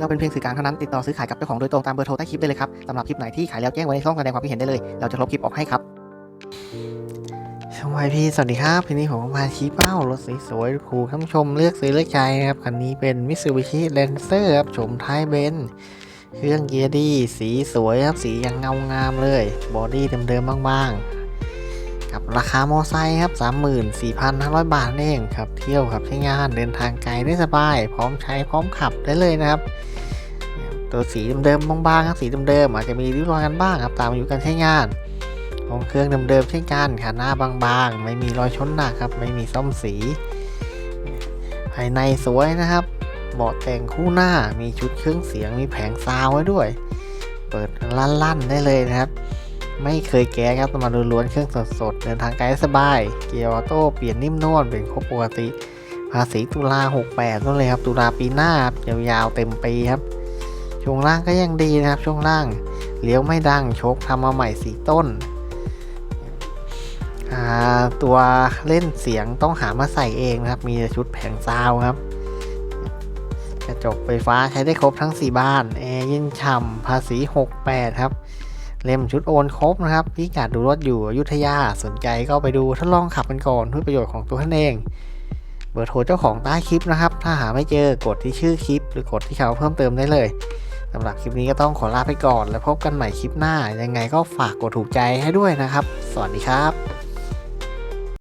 เราเป็นเพียงสื่อกลางเท่านั้นติดต่อซื้อขายกับเจ้าของโดยตรงตามเบอร์โทรใต้คลิปได้เลยครับสำหรับคลิปไหนที่ขายแล้วแจ้งไว้ในช่องแสดงความคิดเห็นได้เลย เราจะลบคลิปออกให้ครับสวัสดีสวัสดีครับทีนี้ผมมาชี้เป้ารถสวยๆถูท่านชมเลือกซื้อเลือกใช้ครับคันนี้เป็น Mitsubishi Lancer ครับโฉมท้ายเบนเครื่องเกียร์ดี สีสวยครับสียังเงางามเลย บอดี้เดิมๆบ้างๆ กับราคามอไซค์ครับ 34,500 บาทนั่นเองครับ เที่ยวครับใช้งานเดินทางไกลได้สบาย พร้อมใช้พร้อมขับได้เลยนะครับ ตัวสีเดิมๆบางๆครับสีเดิมๆอาจจะมีริ้วรอยกันบ้างครับตามอายุการใช้งานของเครื่องเดิมๆเช่นกันขาหน้าบางๆ ไม่มีรอยชนหนักครับไม่มีซ่อมสี ภายในสวยนะครับเบาะแต่งคู่หน้ามีชุดเครื่องเสียงมีแผงซาวด์ไว้ด้วย เปิดลั่นๆได้เลยนะครับ ไม่เคยแก้ครับมาล้วนๆเครื่องสดๆเดินทางไกลสบาย เกียร์ออโต้เปลี่ยนนิ่มนวลเป็นครบปกติ ภาษีตุลา68นั่นเลยครับ ตุลาปีหน้าครับยาวๆเต็มปีครับ ช่วงล่างก็ยังดีนะครับ ช่วงล่างเลี้ยวไม่ดังโชคทำมาใหม่สีต้น ตัวเล่นเสียงต้องหามาใส่เองนะครับ มีชุดแผงซาวครับกระจกไฟฟ้าใช้ได้ครบทั้ง 4 บ้าน แอร์เย็นฉ่ำภาษี 68 ครับ เล่มชุดโอนครบนะครับพี่กัดดูรถอยู่อยุธยาสนใจก็ไปดูทดลองขับกันก่อนเพื่อประโยชน์ของตัวท่านเอง เบอร์โทรเจ้าของใต้คลิปนะครับ ถ้าหาไม่เจอกดที่ชื่อคลิป หรือกดที่เขาเพิ่มเติมได้เลยสำหรับคลิปนี้ก็ต้องขอลาไปก่อน แล้วพบกันใหม่คลิปหน้า ยังไงก็ฝากกดถูกใจให้ด้วยนะครับ สวัสดีครับ